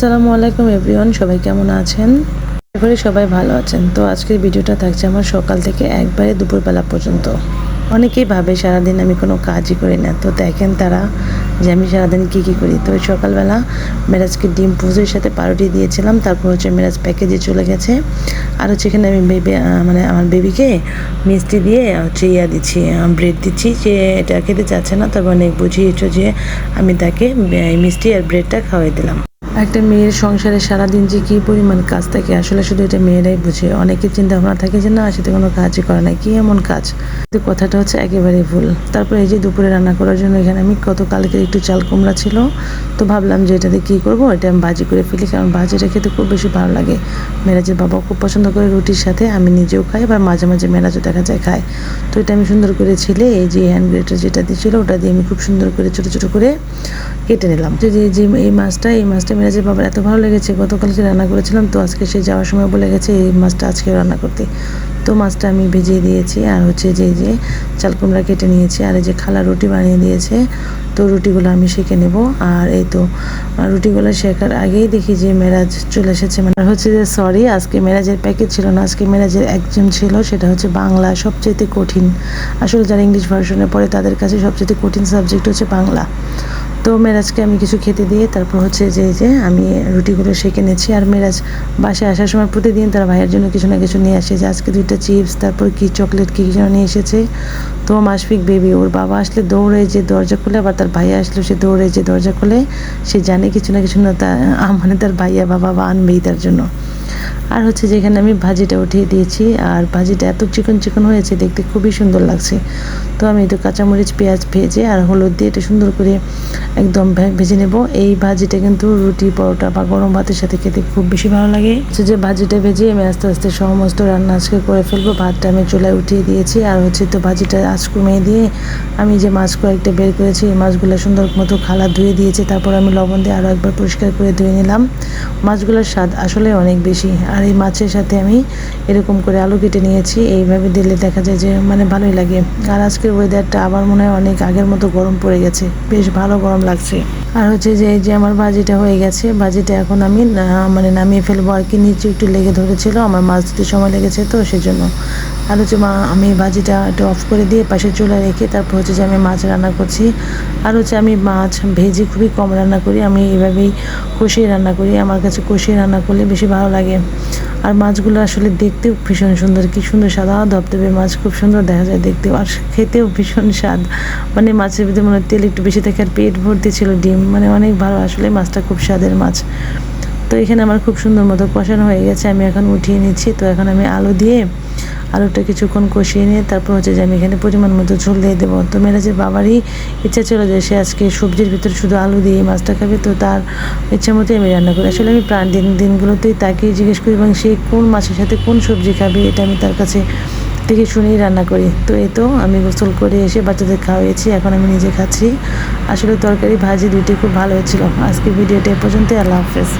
আসসালামু আলাইকুম এভরিওয়ান, সবাই কেমন আছেন? করি সবাই ভালো আছেন। তো আজকের ভিডিওটা থাকছে আমার সকাল থেকে একবারে দুপুরবেলা পর্যন্ত। অনেকেই ভাবে সারাদিন আমি কোনো কাজই করি না। তো দেখেন তারা যে আমি সারাদিন কী কী করি। তো সকালবেলা মেরাজকে ডিম পুজোর সাথে পাউরুটি দিয়েছিলাম, তারপর হচ্ছে মেরাজ প্যাকেজে চলে গেছে। আর হচ্ছে এখানে আমি বেবি মানে আমার বেবিকে মিষ্টি দিয়ে হচ্ছে ইয়া দিচ্ছি ব্রেড দিচ্ছি। যে এটা খেতে চাচ্ছে না, তবে অনেক বুঝিয়েছো যে আমি তাকে মিষ্টি আর ব্রেডটা খাওয়াই দিলাম। একটা মেয়ের সংসারে সারাদিন যে কী পরিমাণ কাজ থাকে, আসলে শুধু এটা মেয়েরাই বুঝে। চিন্তা ভাবনা থাকে যে, না সেটা কোনো কাজই করে না, কি এমন কাজ? কিন্তু কথাটা হচ্ছে একেবারেই ভুল। তারপরে এই যে দুপুরে রান্না করার জন্য এখানে আমি গতকালকে একটু চাল কুমড়া ছিল, তো ভাবলাম যে এটাতে কী করব, এটা আমি ভাজি করে ফেলি, কারণ ভাজিটা খেতে খুব বেশি ভালো লাগে। মেরাজের বাবা খুব পছন্দ করে রুটির সাথে, আমি নিজেও খাই, আবার মাঝে মাঝে মেরাজও দেখা যায় খায়। তো এটা আমি সুন্দর করে ছিলে, এই যে হ্যান্ড গ্রেটার যেটা দিয়েছিল, ওটা দিয়ে আমি খুব সুন্দর করে ছোটো ছোটো করে কেটে নিলাম। যে যে যে এই মাছটা এই মাছটা মেরাজের বাবার এত ভালো লেগেছে, গতকালকে রান্না করেছিলাম, তো আজকে সে যাওয়ার সময় বলে গেছে, এই মাছটা আজকে রান্না করতে। তো মাছটা আমি ভেজিয়ে দিয়েছি, আর হচ্ছে যে যে, চাল কুমড়া কেটে নিয়েছি, আর এই যে, খালা রুটি বানিয়ে দিয়েছে, তো রুটিগুলো আমি সেঁকে নেব। আর এই তো রুটিগুলো শেখার আগেই দেখি যে, মেরাজ চলে এসেছে। মানে হচ্ছে যে, সরি, আজকে মেরাজের প্যাকেজ ছিল না, আজকে মেরাজের একজন ছিল, সেটা হচ্ছে বাংলা সবচেয়ে কঠিন। আসলে যারা ইংলিশ ভার্সনে পড়ে, তাদের কাছে সবচেয়ে কঠিন সাবজেক্ট হচ্ছে বাংলা। তো মেরাজকে আমি কিছু খেতে দিয়ে তারপর হচ্ছে যে যে আমি রুটিগুলো সেঁকে নিচ্ছি আর মেরাজ বাসায় আসার সময় প্রতিদিন তার ভাইয়ের জন্য কিছু না কিছু নিয়ে আসে। যে আজকে দুইটা চিপস, তারপর কি চকলেট, কী যেন নিয়ে এসেছে। তো মাসফিক বেবি, ওর বাবা আসলে দৌড়ে যে দরজা খুলে, আবার তার ভাইয়া আসলে সে দৌড়ে যে দরজা খুলে, সে জানে কিছু না কিছু না তা মানে তার ভাইয়া বাবা বা আনবেই তার জন্য। আর হচ্ছে যেখানে আমি ভাজিটা উঠিয়ে দিয়েছি, আর ভাজিটা এত চিকন চিকন হয়েছে, দেখতে খুবই সুন্দর লাগছে। তো আমি একটু কাঁচামরিচ, পেঁয়াজ ভেজে আর হলুদ দিয়ে এটা সুন্দর করে একদম ভেজে নেব। এই ভাজিটা কিন্তু রুটি, পরোটা বা গরম ভাতের সাথে খেতে খুব বেশি ভালো লাগে। হচ্ছে যে ভাজিটা ভেজে আমি আস্তে আস্তে সমস্ত রান্না আজকে করে ফেলব। ভাতটা আমি চুলায় উঠিয়ে দিয়েছি, আর হচ্ছে তো ভাজিটা আঁচ কমিয়ে দিয়ে আমি যে মাছ কয়েকটা বের করেছি, এই মাছগুলো সুন্দর মতো খালা ধুয়ে দিয়েছি। তারপর আমি লবণ দিয়ে আরও একবার পরিষ্কার করে ধুয়ে নিলাম। মাছগুলোর স্বাদ আসলে অনেক বেশি। আর এই মাছের সাথে আমি এরকম করে আলু কেটে নিয়েছি। এইভাবে দিলে দেখা যায় যে মানে ভালোই লাগে। আর আজকের ওয়েদারটা আবার মনে হয় অনেক আগের মতো গরম পড়ে গেছে। বেশ ভালো গরম লাগছে। আর হচ্ছে যে, এই যে আমার ভাজিটা হয়ে গেছে, ভাজিটা এখন আমি মানে নামিয়ে ফেলব। আর কি নিচে একটু লেগে ধরেছিল, আমার মাছ দিতে সময় লেগেছে তো সেজন্য। আর হচ্ছে মা, আমি ভাজিটা একটু অফ করে দিয়ে পাশে চুলা রেখে তারপর হচ্ছে যে আমি মাছ রান্না করছি। আর হচ্ছে আমি মাছ ভেজে খুবই কম রান্না করি। আমি এভাবেই কষিয়ে রান্না করি। আমার কাছে কষিয়ে রান্না করলে বেশি ভালো লাগে। আর মাছগুলো আসলে দেখতেও ভীষণ সুন্দর। কী সুন্দর সাদা ধবধবে মাছ, খুব সুন্দর দেখা যায় দেখতেও আর খেতেও ভীষণ স্বাদ। মানে মাছের ভিতরে মনে তেল একটু বেশি থাকে আর পেট ভর্তি ছিল ডিম। মানে অনেক ভালো আসলে মাছটা খুব স্বাদের মাছ। তো এখানে আমার খুব সুন্দর মতো কষানো হয়ে গেছে। আমি এখন উঠিয়ে নিচ্ছি। তো এখন আমি আলু দিয়ে আলুটা কিছুক্ষণ কষিয়ে নিয়ে তারপর হচ্ছে যে আমি এখানে পরিমাণ মতো ঝোল দিয়ে দেবো। তো মেরাজের বাবারই ইচ্ছা ছিল যে সে আজকে সবজির ভিতরে শুধু আলু দিয়ে মাছটা খাবে, তো তার ইচ্ছা মতোই আমি রান্না করি। আসলে আমি প্রাণ দিন দিনগুলোতেই তাকে জিজ্ঞেস করি, এবং সে কোন মাছের সাথে কোন সবজি খাবে? এটা আমি তার কাছে থেকে শুনেই রান্না করি। তো এই তো আমি গোসল করে এসে বাচ্চাদের খাওয়াইছি এখন আমি নিজে খাচ্ছি। আসলে তরকারি ভাজি দুইটাই খুব ভালো হয়েছিল। আজকে ভিডিওটা এ পর্যন্তই, আল্লাহ হাফেজ।